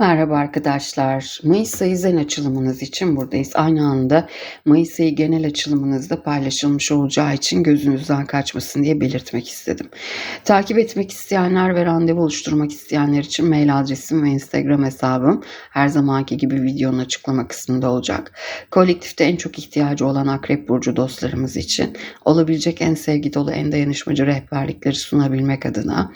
Merhaba arkadaşlar. Mayıs ayı zen açılımınız için buradayız. Aynı anda Mayıs ayı genel açılımınızda paylaşılmış olacağı için gözünüzden kaçmasın diye belirtmek istedim. Takip etmek isteyenler ve randevu oluşturmak isteyenler için mail adresim ve Instagram hesabım her zamanki gibi videonun açıklama kısmında olacak. Kolektifte en çok ihtiyacı olan Akrep Burcu dostlarımız için olabilecek en sevgi dolu, en dayanışmacı rehberlikleri sunabilmek adına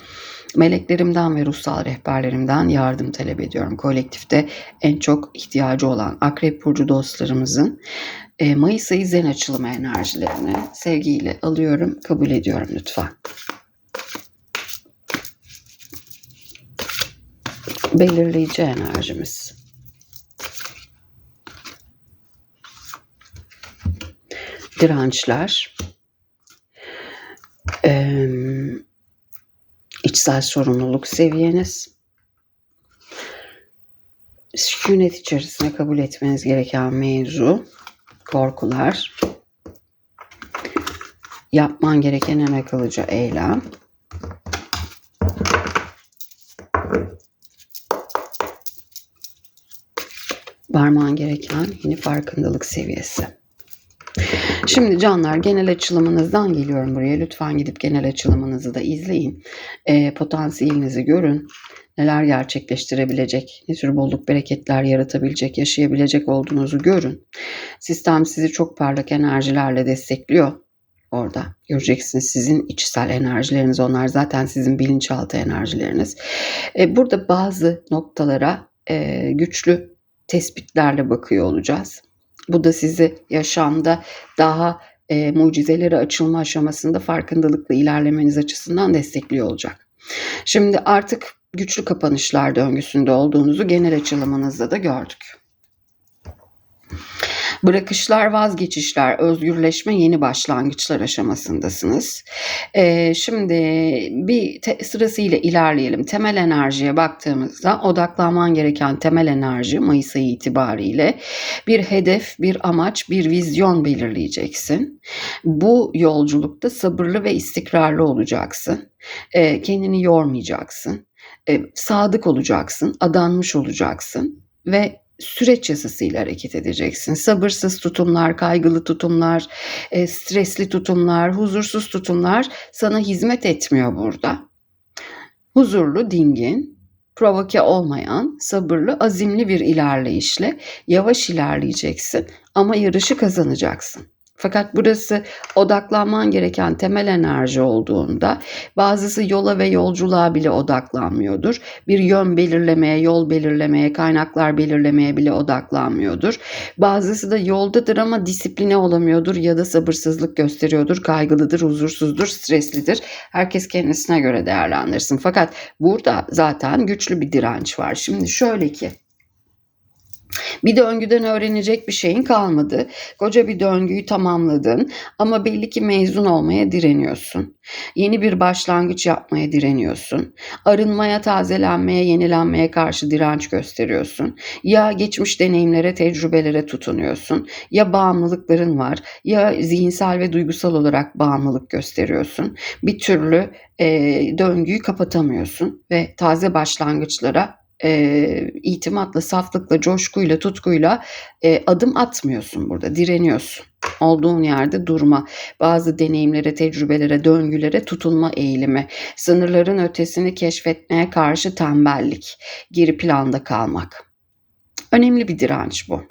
meleklerimden ve ruhsal rehberlerimden yardım talep ediyorum. Kolektifte en çok ihtiyacı olan Akrep Burcu dostlarımızın e, Mayıs ayı zen açılımı enerjilerini sevgiyle alıyorum, kabul ediyorum lütfen. Belirleyici enerjimiz. Dirençler. Eee içsel sorumluluk seviyeniz, sükunet içerisinde kabul etmeniz gereken mevzu, korkular, yapman gereken en akıllıca eylem, varman gereken yeni farkındalık seviyesi. Şimdi canlar genel açılımınızdan geliyorum buraya. Lütfen gidip genel açılımınızı da izleyin. E, potansiyelinizi görün. Neler gerçekleştirebilecek, ne tür bolluk bereketler yaratabilecek, yaşayabilecek olduğunuzu görün. Sistem sizi çok parlak enerjilerle destekliyor orada. Göreceksiniz sizin içsel enerjileriniz onlar zaten sizin bilinçaltı enerjileriniz. E, burada bazı noktalara e, güçlü tespitlerle bakıyor olacağız. Bu da sizi yaşamda daha e, mucizelere açılma aşamasında farkındalıkla ilerlemeniz açısından destekliyor olacak. Şimdi artık güçlü kapanışlar döngüsünde olduğunuzu genel açılımınızda da gördük. Bırakışlar, vazgeçişler, özgürleşme, yeni başlangıçlar aşamasındasınız. Ee, şimdi bir te- sırasıyla ilerleyelim. Temel enerjiye baktığımızda odaklanman gereken temel enerji Mayıs ayı itibariyle bir hedef, bir amaç, bir vizyon belirleyeceksin. Bu yolculukta sabırlı ve istikrarlı olacaksın. Ee, kendini yormayacaksın. Ee, sadık olacaksın, adanmış olacaksın ve süreç yasasıyla hareket edeceksin. Sabırsız tutumlar, kaygılı tutumlar, e, stresli tutumlar, huzursuz tutumlar sana hizmet etmiyor burada. Huzurlu, dingin, provoke olmayan, sabırlı, azimli bir ilerleyişle yavaş ilerleyeceksin ama yarışı kazanacaksın. Fakat burası odaklanman gereken temel enerji olduğunda bazısı yola ve yolculuğa bile odaklanmıyordur. Bir yön belirlemeye, yol belirlemeye, kaynaklar belirlemeye bile odaklanmıyordur. Bazısı da yoldadır ama disipline olamıyordur ya da sabırsızlık gösteriyordur, kaygılıdır, huzursuzdur, streslidir. Herkes kendisine göre değerlendirsin. Fakat burada zaten güçlü bir direnç var. Şimdi şöyle ki bir döngüden öğrenecek bir şeyin kalmadı. Koca bir döngüyü tamamladın ama belli ki mezun olmaya direniyorsun. Yeni bir başlangıç yapmaya direniyorsun. Arınmaya, tazelenmeye, yenilenmeye karşı direnç gösteriyorsun. Ya geçmiş deneyimlere, tecrübelere tutunuyorsun. Ya bağımlılıkların var. Ya zihinsel ve duygusal olarak bağımlılık gösteriyorsun. Bir türlü e, döngüyü kapatamıyorsun ve taze başlangıçlara e, itimatla, saflıkla, coşkuyla, tutkuyla e, adım atmıyorsun burada, direniyorsun. Olduğun yerde durma, bazı deneyimlere, tecrübelere, döngülere tutulma eğilimi, sınırların ötesini keşfetmeye karşı tembellik, geri planda kalmak. Önemli bir direnç bu.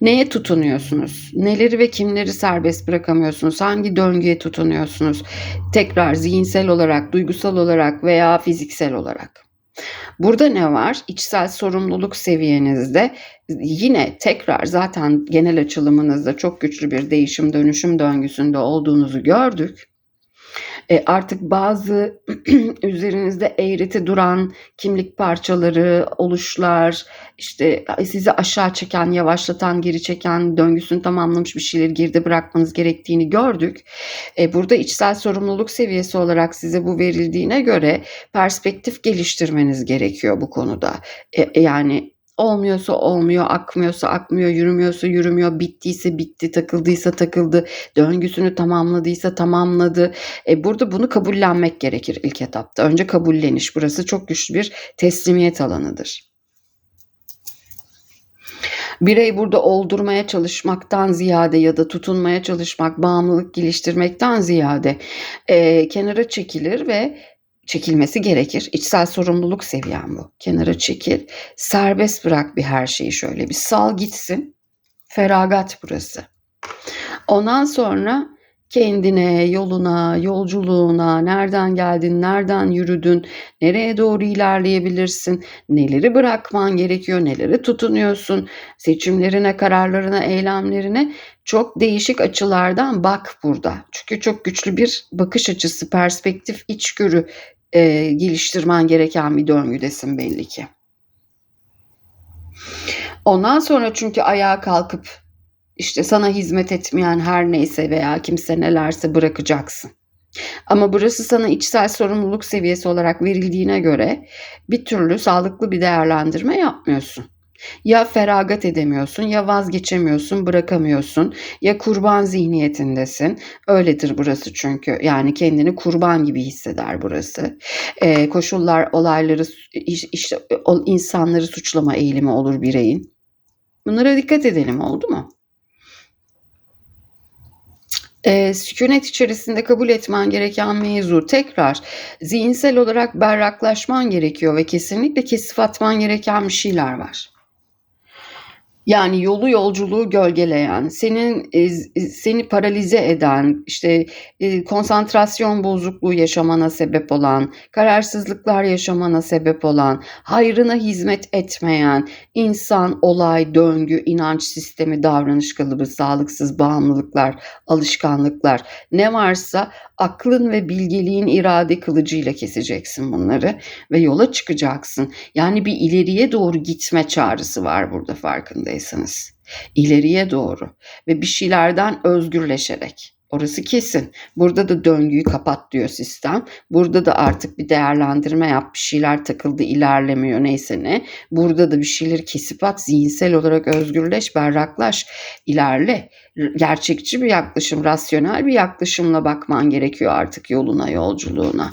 Neye tutunuyorsunuz? Neleri ve kimleri serbest bırakamıyorsunuz? Hangi döngüye tutunuyorsunuz? Tekrar zihinsel olarak, duygusal olarak veya fiziksel olarak. Burada ne var? İçsel sorumluluk seviyenizde yine tekrar zaten genel açılımınızda çok güçlü bir değişim dönüşüm döngüsünde olduğunuzu gördük. E, artık bazı üzerinizde eğreti duran kimlik parçaları, oluşlar, işte sizi aşağı çeken, yavaşlatan, geri çeken, döngüsünü tamamlamış bir şeyleri geride bırakmanız gerektiğini gördük. E, burada içsel sorumluluk seviyesi olarak size bu verildiğine göre perspektif geliştirmeniz gerekiyor bu konuda. E, yani Olmuyorsa olmuyor, akmıyorsa akmıyor, yürümüyorsa yürümüyor, bittiyse bitti, takıldıysa takıldı, döngüsünü tamamladıysa tamamladı. E burada bunu kabullenmek gerekir ilk etapta. Önce kabulleniş. Burası çok güçlü bir teslimiyet alanıdır. Birey burada oldurmaya çalışmaktan ziyade ya da tutunmaya çalışmak, bağımlılık geliştirmekten ziyade eee, kenara çekilir ve çekilmesi gerekir. İçsel sorumluluk seviyen bu. Kenara çekil, serbest bırak bir her şeyi şöyle bir sal gitsin. Feragat burası. Ondan sonra kendine, yoluna, yolculuğuna, nereden geldin, nereden yürüdün, nereye doğru ilerleyebilirsin, neleri bırakman gerekiyor, neleri tutunuyorsun, seçimlerine, kararlarına, eylemlerine çok değişik açılardan bak burada. Çünkü çok güçlü bir bakış açısı, perspektif, içgörü e, geliştirmen gereken bir döngüdesin belli ki. Ondan sonra çünkü ayağa kalkıp işte sana hizmet etmeyen her neyse veya kimse nelerse bırakacaksın. Ama burası sana içsel sorumluluk seviyesi olarak verildiğine göre bir türlü sağlıklı bir değerlendirme yapmıyorsun. Ya feragat edemiyorsun, ya vazgeçemiyorsun, bırakamıyorsun, ya kurban zihniyetindesin. Öyledir burası çünkü. Yani kendini kurban gibi hisseder burası. Ee, koşullar, olayları, işte insanları suçlama eğilimi olur bireyin. Bunlara dikkat edelim oldu mu? Eee, sükûnet içerisinde kabul etmen gereken mevzu tekrar zihinsel olarak berraklaşman gerekiyor ve kesinlikle kesif atman gereken bir şeyler var. Yani yolu yolculuğu gölgeleyen, senin e, seni paralize eden, işte e, konsantrasyon bozukluğu yaşamana sebep olan, kararsızlıklar yaşamana sebep olan, hayrına hizmet etmeyen insan, olay, döngü, inanç sistemi, davranış kalıbı, sağlıksız bağımlılıklar, alışkanlıklar ne varsa aklın ve bilgeliğin irade kılıcıyla keseceksin bunları ve yola çıkacaksın. Yani bir ileriye doğru gitme çağrısı var burada farkındaysanız. İleriye doğru ve bir şeylerden özgürleşerek. Orası kesin. Burada da döngüyü kapat diyor sistem. Burada da artık bir değerlendirme yap. Bir şeyler takıldı, ilerlemiyor neyse ne. Burada da bir şeyleri kesip at. Zihinsel olarak özgürleş, berraklaş, ilerle. Gerçekçi bir yaklaşım, rasyonel bir yaklaşımla bakman gerekiyor artık yoluna, yolculuğuna.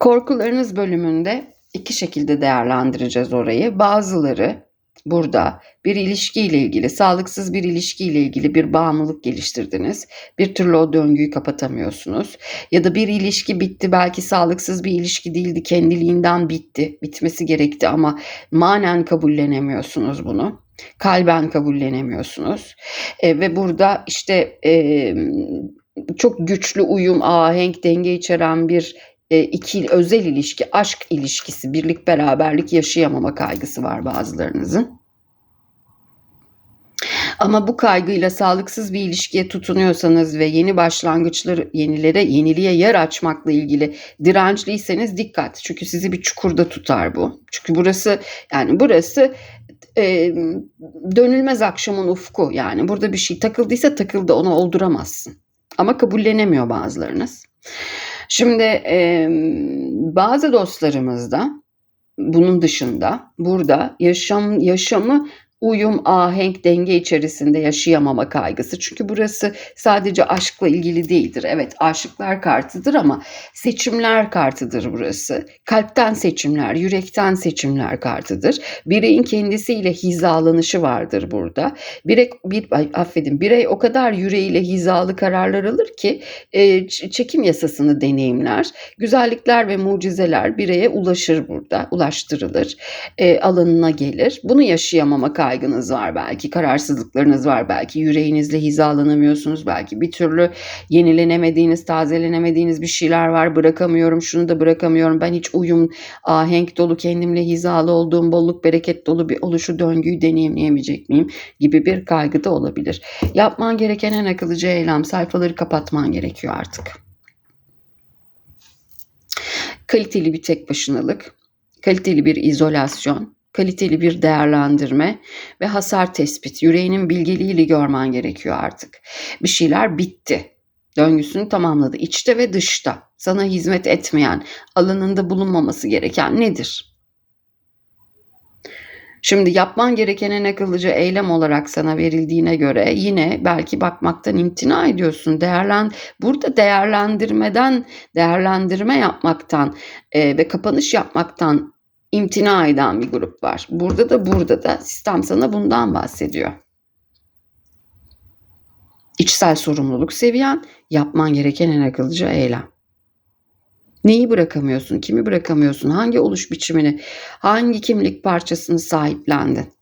Korkularınız bölümünde iki şekilde değerlendireceğiz orayı. Bazıları burada bir ilişkiyle ilgili, sağlıksız bir ilişkiyle ilgili bir bağımlılık geliştirdiniz. Bir türlü o döngüyü kapatamıyorsunuz. Ya da bir ilişki bitti, belki sağlıksız bir ilişki değildi, kendiliğinden bitti, bitmesi gerekti ama manen kabullenemiyorsunuz bunu. Kalben kabullenemiyorsunuz. E, ve burada işte e, çok güçlü uyum, ahenk, denge içeren bir iki özel ilişki, aşk ilişkisi, birlik beraberlik yaşayamama kaygısı var bazılarınızın. Ama bu kaygıyla sağlıksız bir ilişkiye tutunuyorsanız ve yeni başlangıçları, yenilere, yeniliğe yer açmakla ilgili dirençliyseniz dikkat. Çünkü sizi bir çukurda tutar bu. Çünkü burası yani burası e, dönülmez akşamın ufku. Yani burada bir şey takıldıysa takıldı onu olduramazsın. Ama kabullenemiyor bazılarınız. Şimdi e, bazı dostlarımız da bunun dışında burada yaşam yaşamı uyum, ahenk, denge içerisinde yaşayamama kaygısı. Çünkü burası sadece aşkla ilgili değildir. Evet aşıklar kartıdır ama seçimler kartıdır burası. Kalpten seçimler, yürekten seçimler kartıdır. Bireyin kendisiyle hizalanışı vardır burada. Birey, bir, affedin, birey o kadar yüreğiyle hizalı kararlar alır ki e, çekim yasasını deneyimler. Güzellikler ve mucizeler bireye ulaşır burada, ulaştırılır. E, alanına gelir. Bunu yaşayamama kaygısı kaygınız var belki, kararsızlıklarınız var belki, yüreğinizle hizalanamıyorsunuz belki, bir türlü yenilenemediğiniz, tazelenemediğiniz bir şeyler var, bırakamıyorum, şunu da bırakamıyorum, ben hiç uyum, ahenk dolu, kendimle hizalı olduğum, bolluk, bereket dolu bir oluşu, döngüyü deneyimleyemeyecek miyim gibi bir kaygı da olabilir. Yapman gereken en akıllıca eylem, sayfaları kapatman gerekiyor artık. Kaliteli bir tek başınalık, kaliteli bir izolasyon, kaliteli bir değerlendirme ve hasar tespit. Yüreğinin bilgeliğiyle görmen gerekiyor artık. Bir şeyler bitti. Döngüsünü tamamladı. İçte ve dışta. Sana hizmet etmeyen, alanında bulunmaması gereken nedir? Şimdi yapman gereken en akıllıca eylem olarak sana verildiğine göre yine belki bakmaktan imtina ediyorsun. Değerlen burada değerlendirmeden, değerlendirme yapmaktan e, ve kapanış yapmaktan imtina eden bir grup var. Burada da burada da sistem sana bundan bahsediyor. İçsel sorumluluk seviyen, yapman gereken en akıllıca eylem. Neyi bırakamıyorsun? Kimi bırakamıyorsun? Hangi oluş biçimini, hangi kimlik parçasını sahiplendin?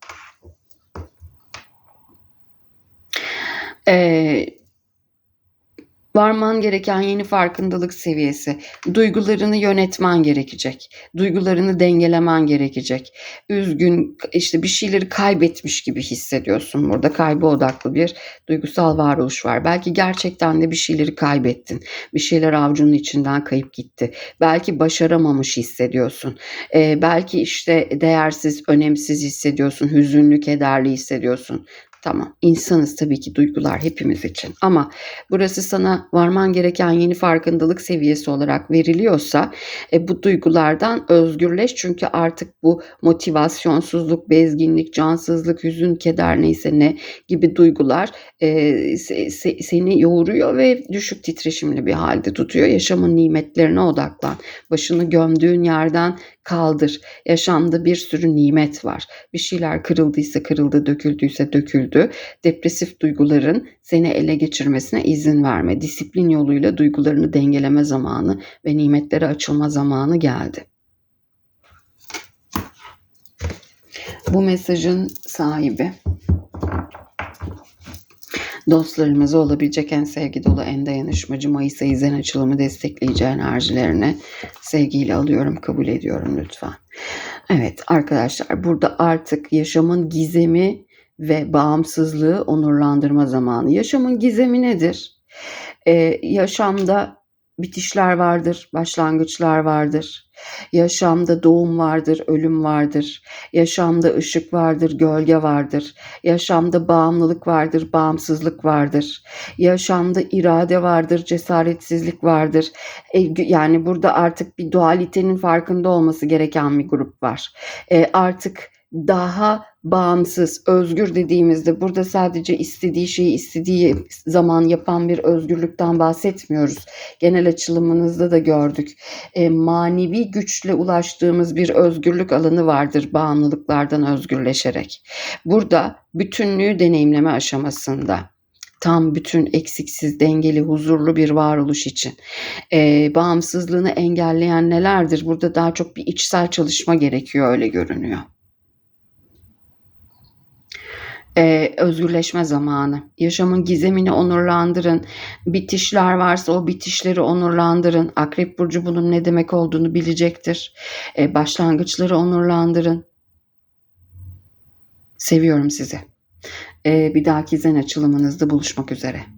Ee, varman gereken yeni farkındalık seviyesi. Duygularını yönetmen gerekecek. Duygularını dengelemen gerekecek. Üzgün, işte bir şeyleri kaybetmiş gibi hissediyorsun. Burada kaybı odaklı bir duygusal varoluş var. Belki gerçekten de bir şeyleri kaybettin. Bir şeyler avucunun içinden kayıp gitti. Belki başaramamış hissediyorsun. Ee, belki işte değersiz, önemsiz hissediyorsun. Hüzünlü, kederli hissediyorsun. Tamam. insanız tabii ki duygular hepimiz için. Ama burası sana varman gereken yeni farkındalık seviyesi olarak veriliyorsa e, bu duygulardan özgürleş. Çünkü artık bu motivasyonsuzluk, bezginlik, cansızlık, hüzün, keder neyse ne gibi duygular e, se- se- seni yoğuruyor ve düşük titreşimli bir halde tutuyor. Yaşamın nimetlerine odaklan. Başını gömdüğün yerden kaldır. Yaşamda bir sürü nimet var. Bir şeyler kırıldıysa kırıldı, döküldüyse döküldü. Depresif duyguların seni ele geçirmesine izin verme. Disiplin yoluyla duygularını dengeleme zamanı ve nimetlere açılma zamanı geldi. Bu mesajın sahibi dostlarımıza olabilecek en sevgi dolu, en dayanışmacı Mayıs ayı zen açılımı destekleyici enerjilerini sevgiyle alıyorum, kabul ediyorum lütfen. Evet arkadaşlar burada artık yaşamın gizemi ve bağımsızlığı onurlandırma zamanı. Yaşamın gizemi nedir? Ee, yaşamda bitişler vardır, başlangıçlar vardır. Yaşamda doğum vardır, ölüm vardır. Yaşamda ışık vardır, gölge vardır. Yaşamda bağımlılık vardır, bağımsızlık vardır. Yaşamda irade vardır, cesaretsizlik vardır. E, yani burada artık bir dualitenin farkında olması gereken bir grup var. E, artık daha bağımsız, özgür dediğimizde burada sadece istediği şeyi istediği zaman yapan bir özgürlükten bahsetmiyoruz. Genel açılımınızda da gördük. E, manevi güçle ulaştığımız bir özgürlük alanı vardır bağımlılıklardan özgürleşerek. Burada bütünlüğü deneyimleme aşamasında tam bütün eksiksiz, dengeli, huzurlu bir varoluş için. E, bağımsızlığını engelleyen nelerdir? Burada daha çok bir içsel çalışma gerekiyor öyle görünüyor. Ee, özgürleşme zamanı. Yaşamın gizemini onurlandırın. Bitişler varsa o bitişleri onurlandırın. Akrep Burcu bunun ne demek olduğunu bilecektir. Ee, başlangıçları onurlandırın. Seviyorum sizi. Ee, bir dahaki zen açılımınızda buluşmak üzere.